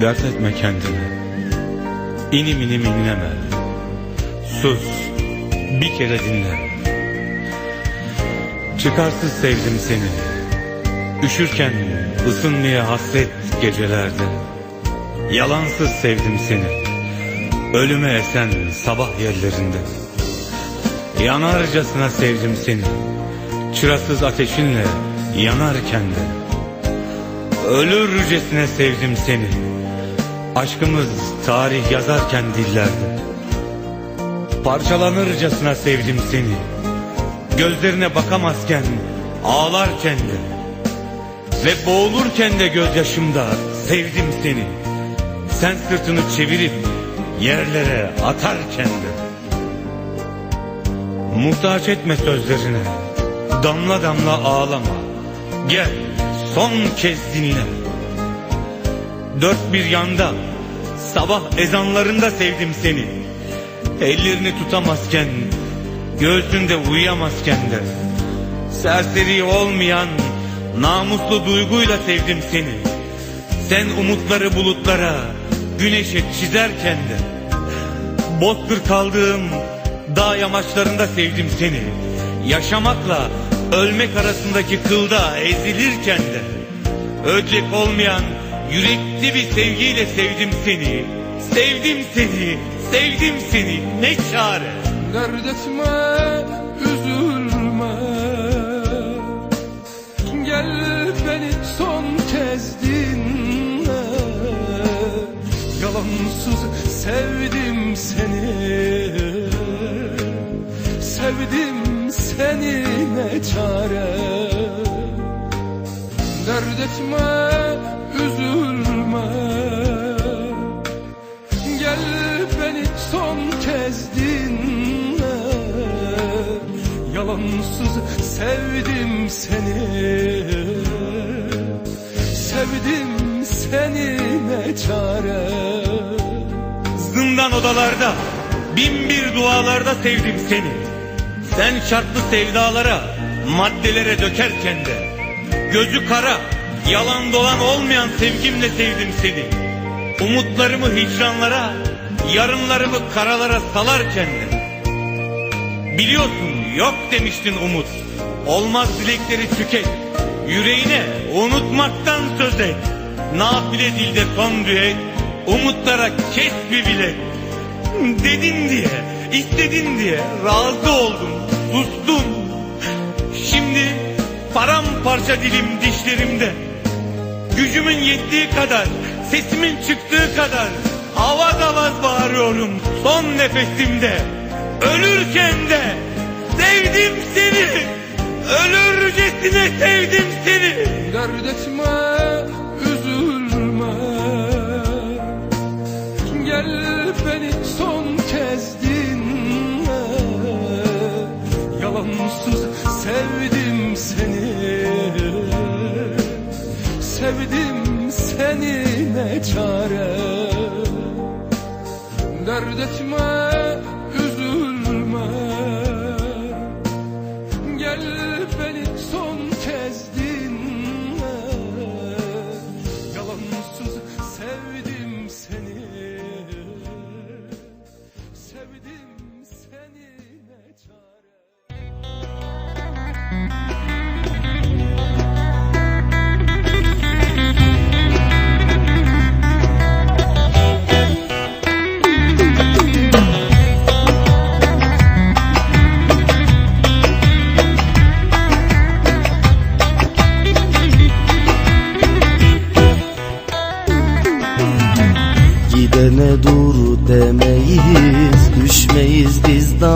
Dert etme kendini İnim inim inleme. Sus Bir kere dinle. Çıkarsız sevdim seni. Üşürken ısınmaya hasret gecelerde Yalansız sevdim seni. Ölüme esen sabah yerlerinde. Yanarcasına sevdim seni. Çırasız ateşinle yanarken de. Ölürcesine sevdim seni Aşkımız tarih yazarken dillerde Parçalanırcasına sevdim seni. Gözlerine bakamazken ağlarken de. Ve boğulurken de gözyaşımda sevdim seni. Sen sırtını çevirip yerlere atarken de. Muhtaç etme sözlerine. Damla damla ağlama. Gel son kez dinle Dört bir yanda Sabah ezanlarında sevdim seni. Ellerini tutamazken Göğsünde uyuyamazken de. Serseri olmayan Namuslu duyguyla sevdim seni. Sen umutları bulutlara Güneşe çizerken de. Bozkır kaldığım Dağ yamaçlarında sevdim seni. Yaşamakla ölmek arasındaki kılda ezilirken de. Ödlek olmayan yürekli bir sevgiyle sevdim seni. Sevdim seni, sevdim seni. Ne çare? Dert etme, üzülme. Gel beni son kez dinle. Yalansız sevdim seni. Sevdim seni ne çare? Dert etme, üzülme Gel beni son kez dinle. Yalansız sevdim seni. Sevdim seni ne çare? Zindan odalarda bin bir dualarda sevdim seni. Sen şartlı sevdalara maddelere dökerken de. Gözü kara yalan dolan olmayan sevgimle sevdim seni. Umutlarımı hicranlara yarınlarımı karalara salarken de Biliyorsun yok demiştin umut. Olmaz dilekleri tüket. Yüreğine unutmaktan söz et. Nafile dilde son düet. Umutlara kes bir bilet. Dedin diye istedin diye razı oldum Sustum Şimdi paramparça dilim dişlerimde Gücümün yettiği kadar Sesimin çıktığı kadar Avaz avaz bağırıyorum son nefesimde. Ölürken de sevdim seni Ölürcesine sevdim seni. Dert Seni ne çare. Dert etme, üzülme. Gel beni son kez dinle. Yalansız sevdim seni. Sevdim seni ne çare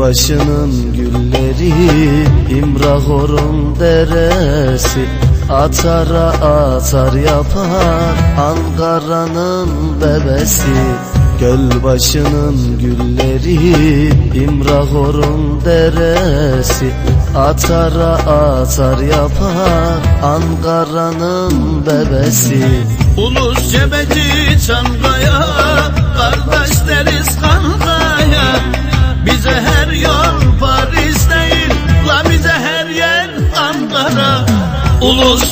başının gülleri İmrahor'un deresi Atara atar yapar Ankara'nın bebesi. Göl başının gülleri İmrahor'un deresi Atara atar yapar Ankara'nın bebesi. Ulus cebeci Çankaya Kardeş deriz kankaya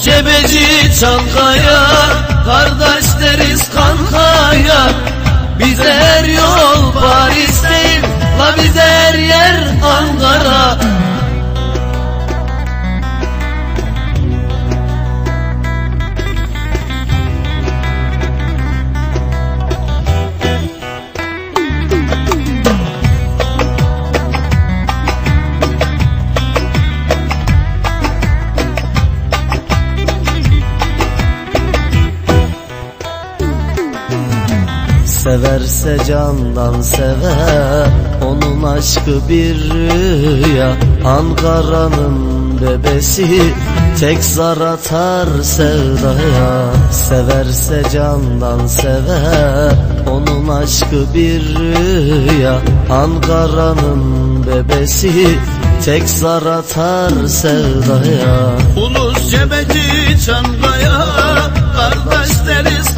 cebeci Çankaya Kardeş deriz kankaya. Bize her yol Paris değil La bize her yer Ankara Severse candan sever. Onun aşkı bir rüya Ankara'nın bebesi. Tek zar atar sevdaya Severse candan sever. Onun aşkı bir rüya Ankara'nın bebesi. Tek zar atar sevdaya. Ulus cebeci Çankaya Kardeş deriz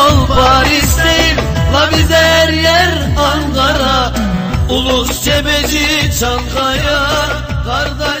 bize her yer Ankara Ulus cebeci Çankaya Kardeş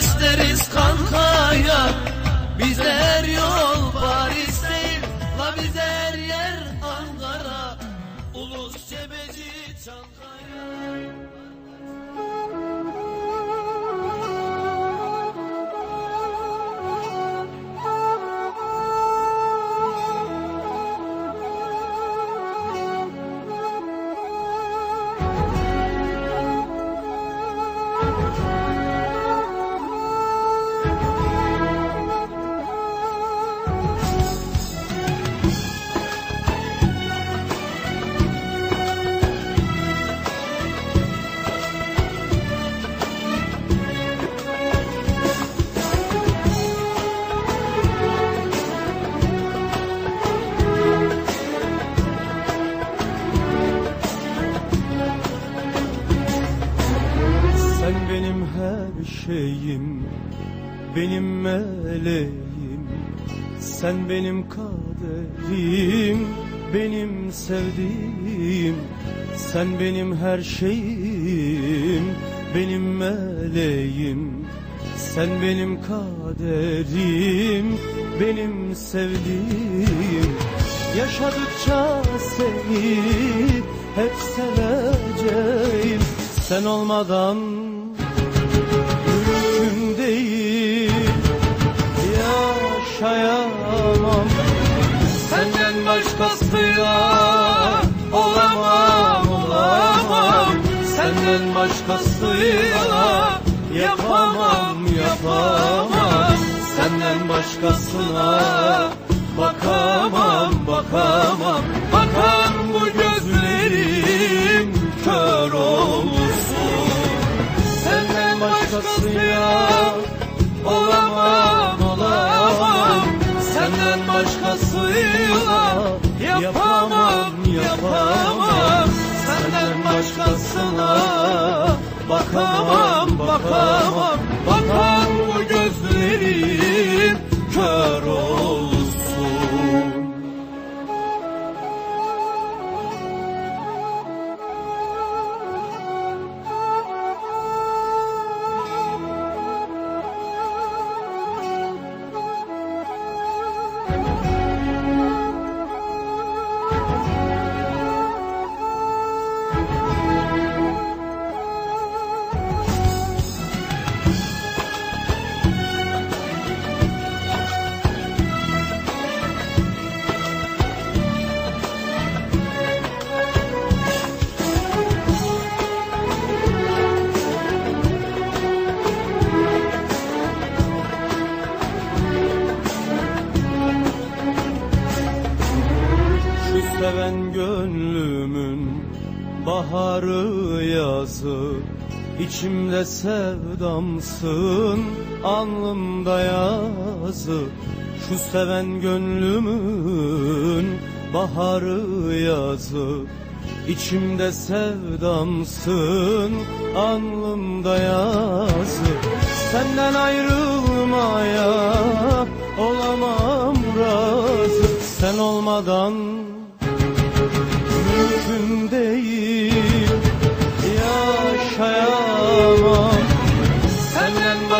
şeyim Benim meleğim. Sen benim kaderim Benim sevdiğim. Sen benim her şeyim Benim meleğim. Sen benim kaderim Benim sevdiğim. Yaşadıkça seni hep seveceğim. Sen olmadan başkasıyla olamam olamam. Senden başkasıyla yapamam yapamam. Senden başkasına bakamam bakamam. Bakan bu gözlerim kör olsun Senden başkasıyla olamam olamam. Senden başkasıyla yapamam yapamam. Senden başkasına bakamam bakamam. Bakan bu gözlerim kör olsun İçimde sevdamsın alnımda yazı Şu seven gönlümün baharı yazı İçimde sevdamsın alnımda yazı Senden ayrılmaya olamam razı. Sen olmadan mümkün değil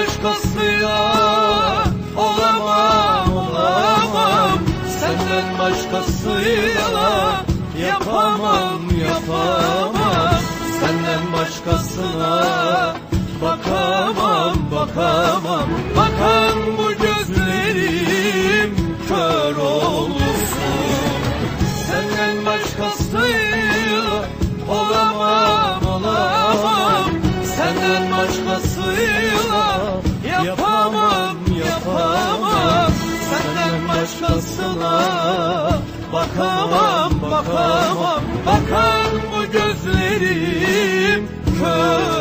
başkasıyla olamam olamam. Senden başkasıyla yapamam yapamam. Senden başkasına bakamam bakamam. Bakan bu gözlerim kör olsun bakamam bakamam Bakan bu gözlerim? Kör